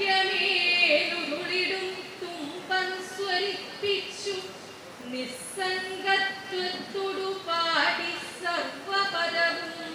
നിത്യമേലുരുളിടും തുമ്പൻ സ്വരിപ്പിച്ചു. നിസ്സംഗത്വത്തോടു പാടി സർവപദവും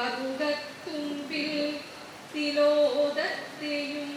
കറുകത്തുമ്പിൽ തിലോദത്തെയും